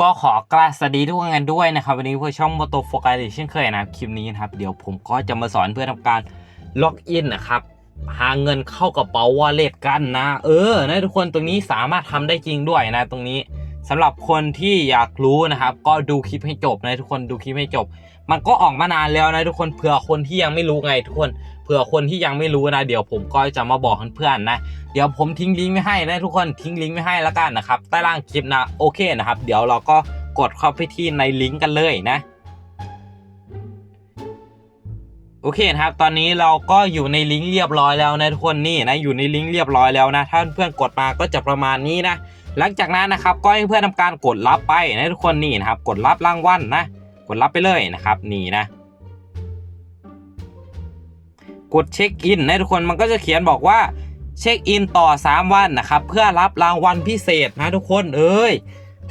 ก็ขอกราบสวัสดีทุกคนกันด้วยนะครับ วันนี้เพื่อช่อง m o t o f o c u s เช่นเคยนะครับคลิปนี้นะครับ เดี๋ยวผมก็จะมาสอนเพื่อทำการล็อกอินนะครับ หาเงินเข้ากระเป๋าวอลเล็ตกันนะ เออนะทุกคนตรงนี้สามารถทำได้จริงด้วยนะตรงนี้ สำหรับคนที่อยากรู้นะครับ ก็ดูคลิปให้จบนะทุกคนดูคลิปให้จบ มันก็ออกมานานแล้วนะทุกคนเผื่อคนที่ยังไม่รู้ไงทุกคนเผื่อคนที่ยังไม่รู้นะเดี๋ยวผมก็จะมาบอกเพื่อนๆนะเดี๋ยวผมทิ้งลิงก์ไว้ให้นะทุกคนทิ้งลิงก์ไว้ให้แล้วกันนะครับใต้ล่างคลิปนะโอเคนะครับ เดี๋ยวเราก็กดเข้าไปที่ในลิงก์กันเลยนะ โอเคนะครับ ตอนนี้เราก็อยู่ในลิงก์เรียบร้อยแล้วนะทุกคนนี่นะอยู่ในลิงก์เรียบร้อยแล้วนะ ถ้าเพื่อนกดมาก็จะประมาณนี้นะ หลังจากนั้นนะครับก็ให้เพื่อนทำการกดรับไปนะทุกคนนี่นะครับ กดรับรางวัลนะกดรับไปเลยนะครับนี่นะ กดเช็คอินนะทุกคนมันก็จะเขียนบอกว่าเช็คอินต่อ 3 วันนะครับเพื่อรับรางวัลพิเศษนะทุกคนเอ้ย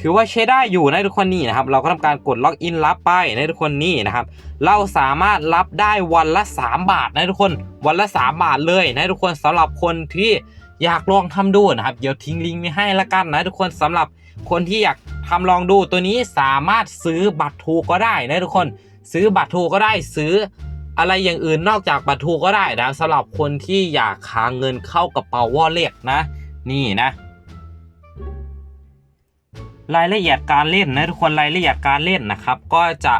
ถือว่าใช้ได้อยู่นะทุกคนนี่นะครับ เราก็ทำการกดล็อกอินรับไปนะทุกคนนี่นะครับ เราสามารถรับได้วันละ 3 บาทนะทุกคน วันละ 3 บาทเลยนะทุกคนสำหรับคนที่อยากลองทำดูนะครับ เดี๋ยวทิ้งลิงก์ไว้ให้ละกันนะทุกคนสำหรับคนที่อยากทำลองดูตัวนี้สามารถซื้อบัตรทูก็ได้นะทุกคน ซื้อบัตรทูก็ได้ซื้ออะไรอย่างอื่นนอกจากบัตรทูก็ได้นะสำหรับคนที่อยากหาเงินเข้ากระเป๋าวอลเล็ตนะ นี่นะ รายละเอียดการเล่นนะทุกคนรายละเอียดการเล่นนะครับ ก็จะ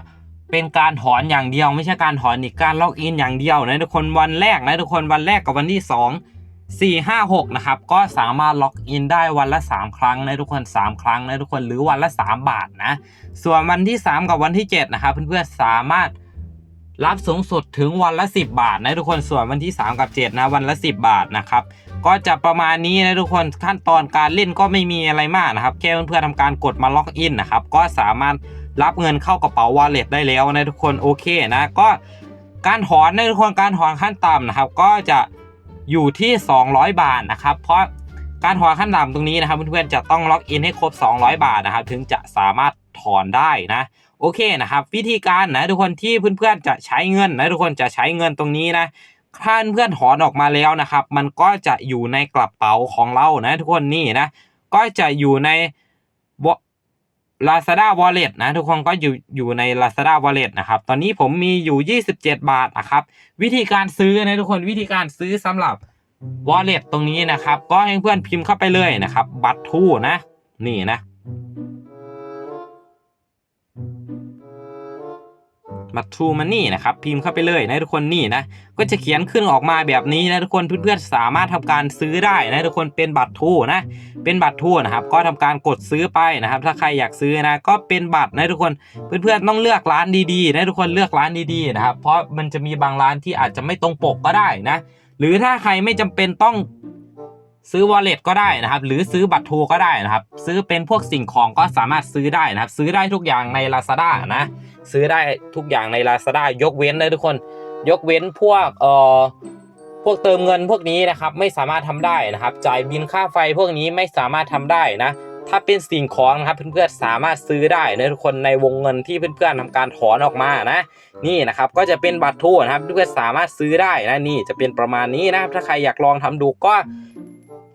เป็นการถอนอย่างเดียว ไม่ใช่การถอนอีกการล็อกอินอย่างเดียวนะทุกคนวันแรกนะทุกคนวันแรกกับวันที่ 2 4 5 6นะครับก็สามารถล็อกอินได้วันละ 3 ครั้งนะทุกคน 3 ครั้งนะทุกคนหรือวันละ 3 บาทนะ ส่วนวันที่ 3 กับวันที่ 7 นะครับ เพื่อนๆสามารถรับสูงสุดถึงวันละ 10 บาทนะทุกคนส่วนวันที่ 3 กับ 7 นะวันละ 10 บาทนะครับ ก็จะประมาณนี้นะทุกคนขั้นตอนการเล่นก็ไม่มีอะไรมากนะครับ แค่เพื่อนๆทำการกดมาล็อกอินนะครับ ก็สามารถรับเงินเข้ากระเป๋าวอลเล็ตได้แล้วนะทุกคนโอเคนะก็การถอนนะทุกคนการถอนขั้นต่ำนะครับ ก็จะอยู่ที่ 200 บาทนะครับ เพราะการถอนขั้นต่ำตรงนี้นะครับเพื่อนๆจะต้องล็อกอินให้ครบ 200 บาทนะครับ ถึงจะสามารถถอนได้นะโอเคนะครับ วิธีการนะทุกคนที่เพื่อนๆจะใช้เงินนะทุกคนจะใช้เงินตรงนี้นะ ถ้าเพื่อนถอนออกมาแล้วนะครับ มันก็จะอยู่ในกระเป๋าของเรานะทุกคนนี่นะ ก็จะอยู่ใน Lazada Wallet นะทุกคนก็อยู่อยู่ใน Lazada Wallet นะครับ ตอนนี้ผมมีอยู่ 27 บาทนะครับ วิธีการซื้อนะทุกคนวิธีการซื้อสำหรับ Wallet ตรงนี้นะครับ ก็ให้เพื่อนพิมพ์เข้าไปเลยนะครับ บัตรทูนะ นี่นะ บัตรทูมันนี่นะครับพิมพ์เข้าไปเลยนะทุกคนนี่นะก็จะเขียนขึ้นออกมาแบบนี้นะทุกคนเพื่อนๆสามารถทำการซื้อได้นะทุกคนเป็นบัตรทูนะเป็นบัตรทูนะครับก็ทำการกดซื้อไปนะครับ ถ้าใครอยากซื้อนะก็เป็นบัตรนะทุกคนเพื่อนๆต้องเลือกร้านดีๆนะทุกคนเลือกร้านดีๆนะครับเพราะมันจะมีบางร้านที่อาจจะไม่ตรงปกก็ได้นะหรือถ้าใครไม่จำเป็นต้องซื้อ wallet ก็ได้นะครับ หรือซื้อบัตรทูก็ได้นะครับ ซื้อเป็นพวกสิ่งของก็สามารถซื้อได้นะครับ ซื้อได้ทุกอย่างใน Lazada นะ ซื้อได้ทุกอย่างใน Lazada ยกเว้นเลยทุกคน ยกเว้นพวกเอ่อพวกเติมเงินพวกนี้นะครับไม่สามารถทำได้นะครับ จ่ายบินค่าไฟพวกนี้ไม่สามารถทำได้นะถ้าเป็นสิ่งของนะครับเพื่อนๆสามารถซื้อได้นะทุกคนในวงเงินที่เพื่อนๆทำการถอนออกมานะ นี่นะครับก็จะเป็นบัตรทูนะครับเพื่อนๆสามารถซื้อได้นะนี่จะเป็นประมาณนี้นะถ้าใครอยากลองทำดูก็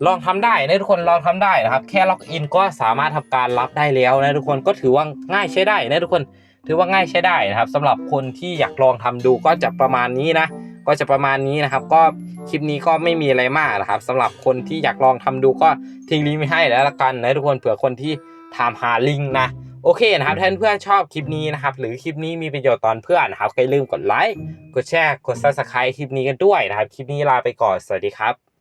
ลองทำได้นะทุกคนลองทำได้นะครับ แค่ล็อกอินก็สามารถทำการรับได้แล้วนะทุกคนก็ถือว่าง่ายใช้ได้นะทุกคน ถือว่าง่ายใช้ได้นะครับสำหรับคนที่อยากลองทำดูก็จะประมาณนี้นะ ก็จะประมาณนี้นะครับ ก็คลิปนี้ก็ไม่มีอะไรมากนะครับสำหรับคนที่อยากลองทำดูก็ทิ้งลิงก์ไว้ให้แล้วละกันนะทุกคนเผื่อคนที่ถามหาลิงก์นะโอเคนะครับถ้าเพื่อนชอบคลิปนี้นะครับ หรือคลิปนี้มีประโยชน์ตอนเพื่อนนะครับอย่าลืมกดไลค์กดแชร์กด subscribe คลิปนี้กันด้วยนะครับ คลิปนี้ลาไปก่อนสวัสดีครับ